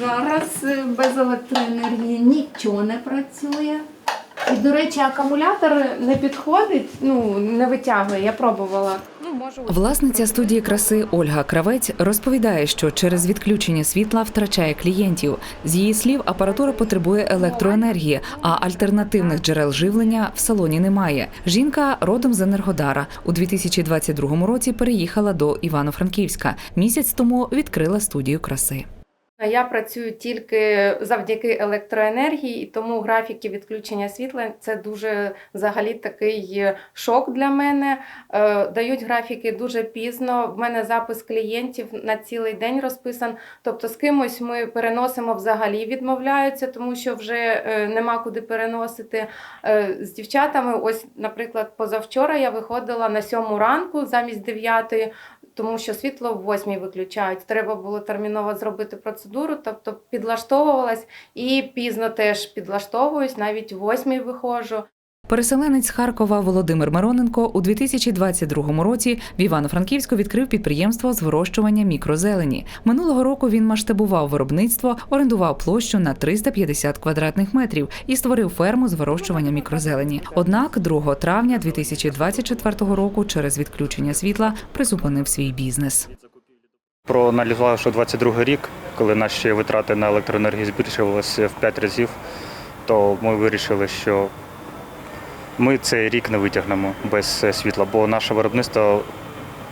Зараз е, без електроенергії нічого не працює. І, до речі, акумулятор не підходить, ну не витягує. Я пробувала. Ну, можу Власниця студії краси Ольга Кравець розповідає, що через відключення світла втрачає клієнтів. З її слів, апаратура потребує електроенергії, а альтернативних джерел живлення в салоні немає. Жінка родом з Енергодара. У 2022 році переїхала до Івано-Франківська. Місяць тому відкрила студію краси. Я працюю тільки завдяки електроенергії, і тому графіки відключення світла це дуже взагалі такий шок для мене. Е, Дають графіки дуже пізно. В мене запис клієнтів на цілий день розписан. Тобто з кимось ми переносимо взагалі відмовляються, тому що вже е, нема куди переносити. Е, З дівчатами, ось, наприклад, позавчора я виходила на сьому ранку замість дев'ятої тому що світло в восьмій виключають. Треба було терміново зробити процедуру, тобто підлаштовувалась і пізно теж підлаштовуюсь, навіть восьмій виходжу. Переселенець Харкова Володимир Мироненко у 2022 році в Івано-Франківську відкрив підприємство з вирощування мікрозелені. Минулого року він масштабував виробництво, орендував площу на 350 квадратних метрів і створив ферму з вирощування мікрозелені. Однак 2 травня 2024 року через відключення світла призупинив свій бізнес. Проаналізував, що 22 рік, коли наші витрати на електроенергію збільшувалися в 5 разів, то ми вирішили, що ми цей рік не витягнемо без е, світла, бо наше виробництво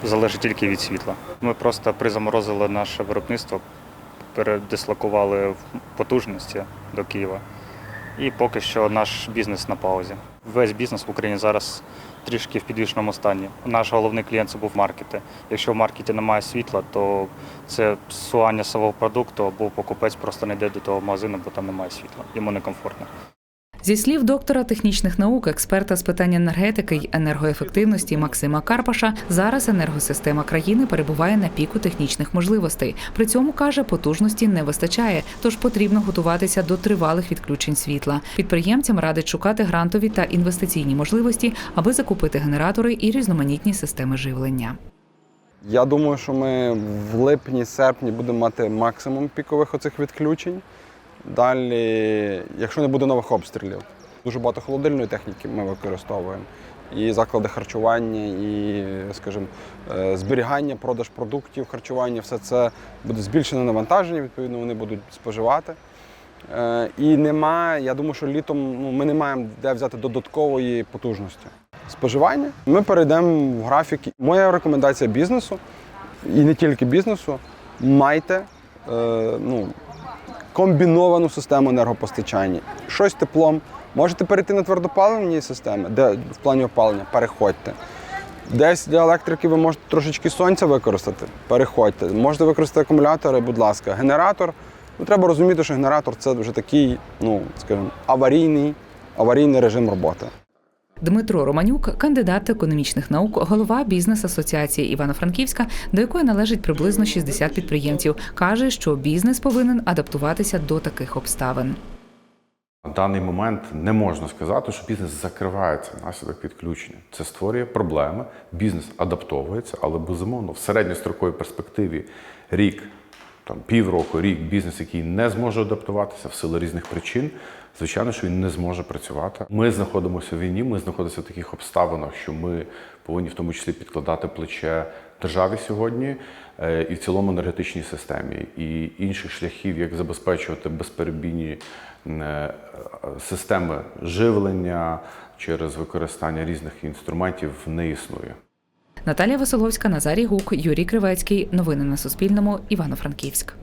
залежить тільки від світла. Ми просто призаморозили наше виробництво, передислокували потужності до Києва. І поки що наш бізнес на паузі. Весь бізнес в Україні зараз трішки в підвішеному стані. Наш головний клієнт це був маркети. Якщо в маркеті немає світла, то це псування свого продукту або покупець просто не йде до того магазину, бо там немає світла. Йому некомфортно. Зі слів доктора технічних наук, експерта з питань енергетики й енергоефективності Максима Карпаша, зараз енергосистема країни перебуває на піку технічних можливостей. При цьому каже, потужності не вистачає, тож потрібно готуватися до тривалих відключень світла. Підприємцям радить шукати грантові та інвестиційні можливості, аби закупити генератори і різноманітні системи живлення. Я думаю, що ми в липні-серпні будемо мати максимум пікових оцих відключень. Далі, якщо не буде нових обстрілів, дуже багато холодильної техніки ми використовуємо. І заклади харчування, і, скажімо, е, зберігання, продаж продуктів харчування, все це буде збільшене навантаження, відповідно, вони будуть споживати. Е, І немає, я думаю, що літом ну, ми не маємо де взяти додаткової потужності. Споживання. Ми перейдемо в графіки. Моя рекомендація бізнесу, і не тільки бізнесу, майте е, ну, комбіновану систему енергопостачання. Щось теплом. Можете перейти на твердопаливні системи, де в плані опалення, переходьте. Десь для електрики ви можете трошечки сонця використати, переходьте. Можете використати акумулятори, будь ласка. Генератор. Ну, треба розуміти, що генератор це вже такий, ну, скажімо, аварійний, аварійний режим роботи. Дмитро Романюк, кандидат економічних наук, голова бізнес-асоціації Івано-Франківська, до якої належить приблизно 60 підприємців, каже, що бізнес повинен адаптуватися до таких обставин. На даний момент не можна сказати, що бізнес закривається внаслідок відключення. Це створює проблеми. Бізнес адаптовується, але безумовно в середньостроковій перспективі рік, там півроку, рік бізнес, який не зможе адаптуватися в силу різних причин, звичайно, що він не зможе працювати. Ми знаходимося в війні, ми знаходимося в таких обставинах, що ми повинні в тому числі підкладати плече державі сьогодні е, і в цілому енергетичній системі. І інших шляхів, як забезпечувати безперебійні е, системи живлення через використання різних інструментів не існує. Наталія Веселовська, Назарій Гук, Юрій Кривецький. Новини на Суспільному. Івано-Франківськ.